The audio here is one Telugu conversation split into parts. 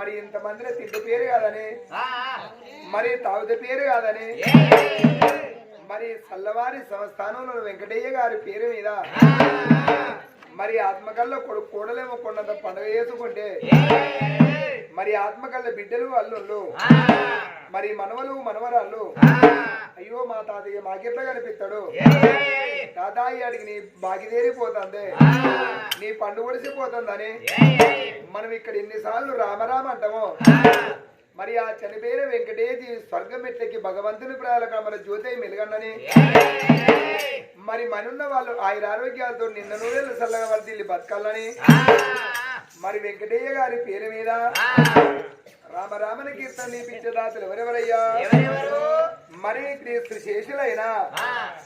మరి ఇంతమందిలో తిండి పేరు కాదని మరి తాగుత పేరు కాదని మరి చల్లవారి సంస్థానంలో వెంకటయ్య గారి పేరు మీద మరి ఆత్మకల్ల కొడుకు కూడలేమో కొండంత పండుగ చేసుకుంటే మరి ఆత్మకల్ల బిడ్డలు అల్లుళ్ళు మరి మనవలు మనవరాళ్ళు అయ్యో మా తాతయ్య మాకెట్లా కనిపిస్తాడు? తాతయ్య అడిగి నీ బాగిదేరిపోతుంది నీ పండు ఒడిసిపోతుందని మనం ఇక్కడ ఎన్నిసార్లు రామరామ అంటామో? మరి ఆ చనిపోయిన వెంకటేజీ స్వర్గం మెట్లకి భగవంతుని ప్రాయాలుగా మన జ్యోతి మెలుగన్నని మరి మనున్న వాళ్ళు ఆయన ఆరోగ్యాలతో నిన్న నూరేళ్ళు చల్లగా వర్దిల్లి బతకాలని? మరి వెంకటయ్య గారి పేరు మీద? రామ రామన కీర్తన నీపించదాతలు ఎవరెవరయ్యా? ఎవరెవరు? మరి శ్రీ శేషులైన.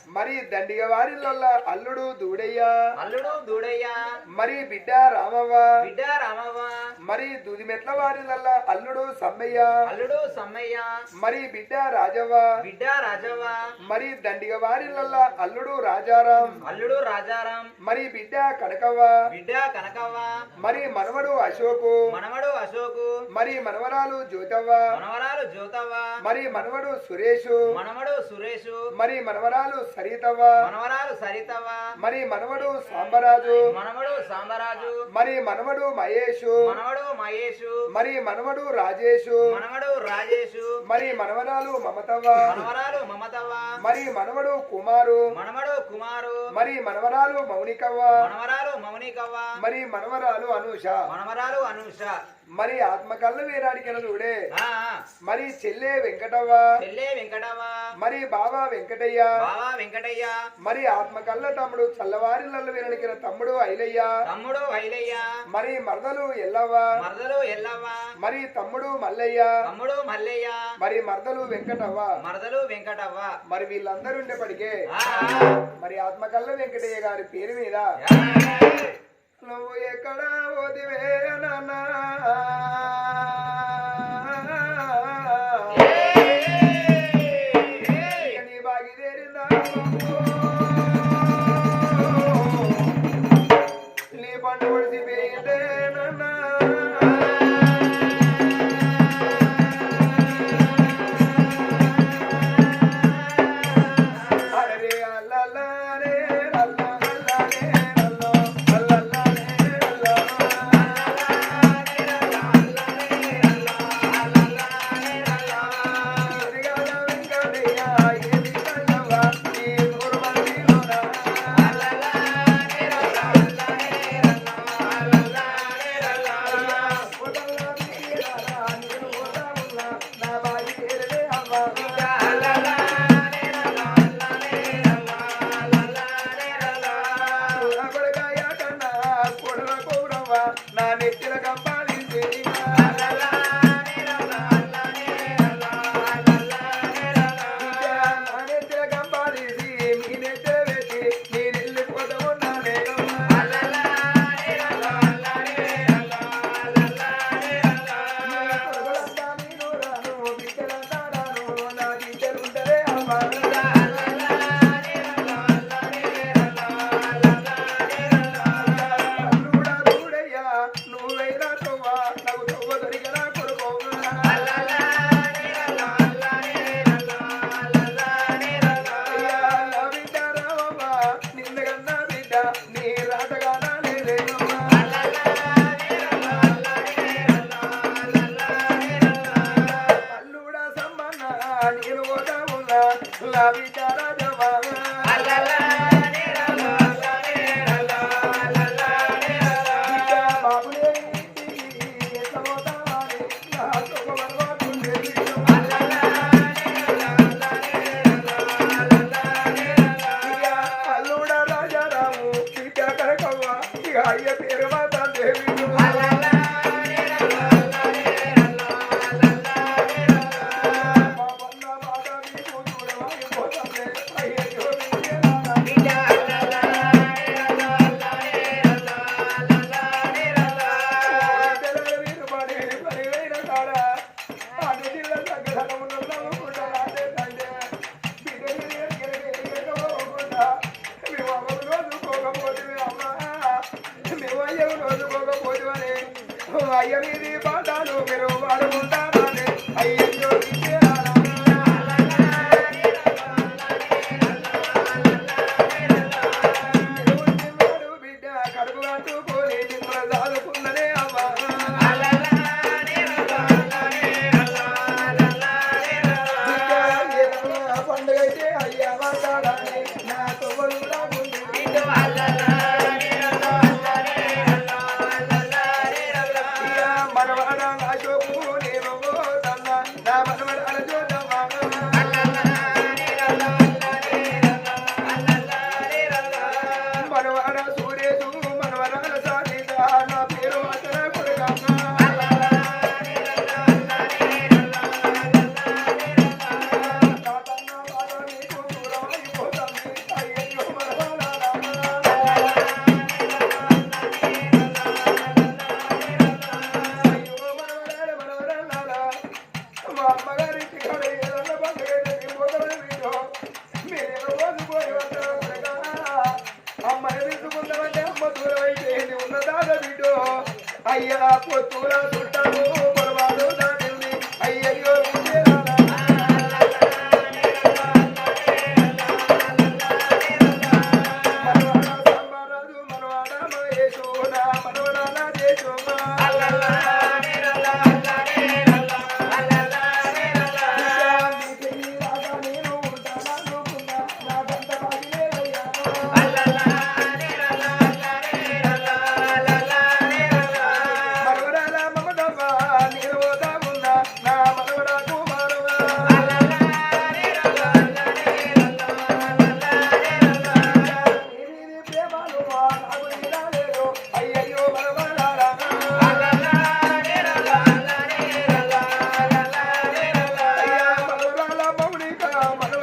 మరి దండిగ వారిల్ల అల్లుడు దూడయ్యా. అల్లుడు దూడయ్య. మరి బిడ్డ రామవ్వ. బిడ్డ రామవ్వ. మరి దూదిమెట్ల వారిల్ల అల్లుడు సమ్మయ్య. అల్లుడు సమ్మయ్య. మరి బిడ్డ రాజవ్వ. బిడ్డ రాజవ్వ. మరి దండిగ వారిల్ల అల్లుడు రాజారాం. అల్లుడు రాజారాం. మరి బిడ్డ కనకవ్వ. బిడ్డ కనకవ్వ. మరి మనవడు అశోకు. మనవడు అశోకు. మరి మనవరాలు జ్యోతవ్వ. మనవరాలు జ్యోతవ్వ. మరి మనవడు సురేషు. మనవడు సురేషు. మరి మనవరాలు సరితవ్వ. మనవరాలు సరితవ్వ. మరి మనవడు సాంబరాజు. మనవడు సాంబరాజు. మరి మనవడు మహేషు. మనవడు మహేషు. మరి మనవడు రాజేషు. మనవడు రాజేషు. మరి మనవరాలు మమతవ్వ. మనవరాలు మమతవ్వ. మరి మనవడు కుమారు. మనవడు కుమారు. మరి మనవరాలు మౌనికవ్వ. మనవరాలు మౌనికవ్వ. మరి మనవరాలు అనూష. మనవరాలు అనూష. మరి వీరాడికెల చూడే మరి చెల్లె వెంకటవ్వ? చెల్లె వెంకటవ్వ? మరి బాబా వెంకటయ్య? బావా వెంకటయ్య? మరి ఆత్మకల్ల తమ్ముడు చల్లవారిల్ల వీరడికిన తమ్ముడు ఐలయ్య? తమ్ముడు ఐలయ్య. మరి మరదలు ఎల్లవ్వ? మరదలు ఎల్లవ్వ. మరి తమ్ముడు మల్లయ్య? తమ్ముడు మల్లయ్య. మరి మరదలు వెంకటవ్వ? మరదలు వెంకటవ్వ. మరి వీళ్ళందరూ ఉండేప్పటికే. మరి ఆత్మకల్ల వెంకటయ్య గారి పేరు మీద. నువ్వు ఎక్కడ ఓదివే నా అయ్య మీది పాటాలు మీరు వాడుకుంటానని అయ్య పొరవాద బిడ్డో అయ్యా పొత్తుల చుట్టాలు పొరవాదు దాటింది. అయ్యయ్యో మనవరాదు మనవాడ మహేశోడా మనవరాల దేశోడా come on.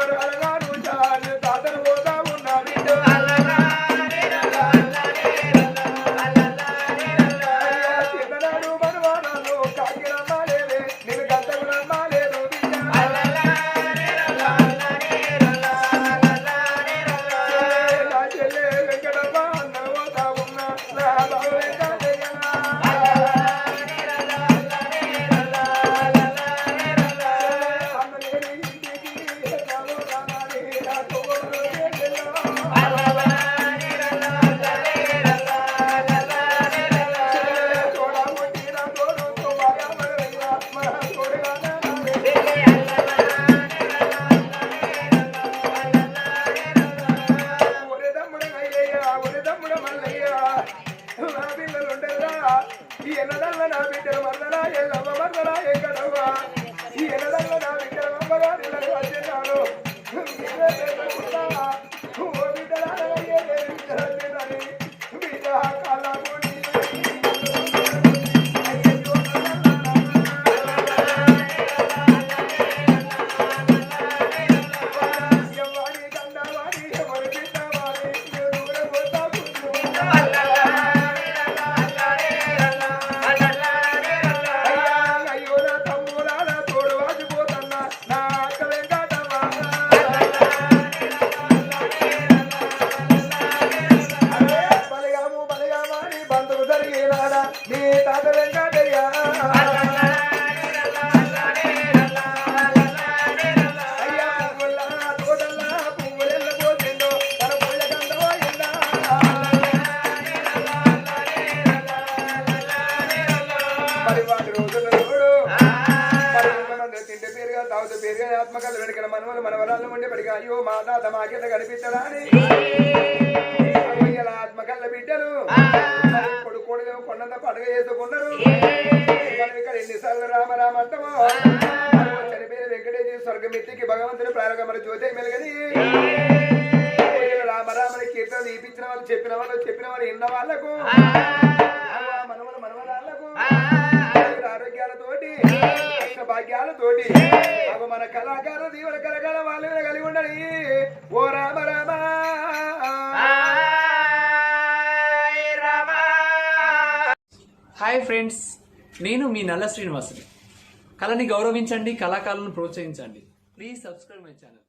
ఆధ్యాత్మకలు వెనుకన మనవలు మనవరాలు ఉండి పడిగా అయ్యో మా మాతా తమాకేత కనిపించడాని ఆత్మకల్ల బిడ్డలు కొడుకోడలు కొండంత పడగ చేసుకున్నారు మనం ఇక్కడ ఎన్నిసార్లు రామ అంటామో చనిపోయిన వెంకటేశ్వర స్వర్గమిత్తికి భగవంతుని ప్రారంభ జ్యోతి మెలుగని రామరామని కీర్తన తీపించిన వాళ్ళు చెప్పిన వాళ్ళు చెప్పిన వాళ్ళు ఎన్న వాళ్ళకు మనవల మనవరాళ్ళకు ఆరోగ్యాలతోటి భాగ్యాలతోటి మన కళాకారు దీవుల కలగల వాళ్ళు కలిగి ఉండని ఓ రామ రామ. హాయ్ ఫ్రెండ్స్ నేను మీ నల్ల శ్రీనివాసుని. కళని గౌరవించండి కళాకారులను ప్రోత్సహించండి. Please subscribe my channel.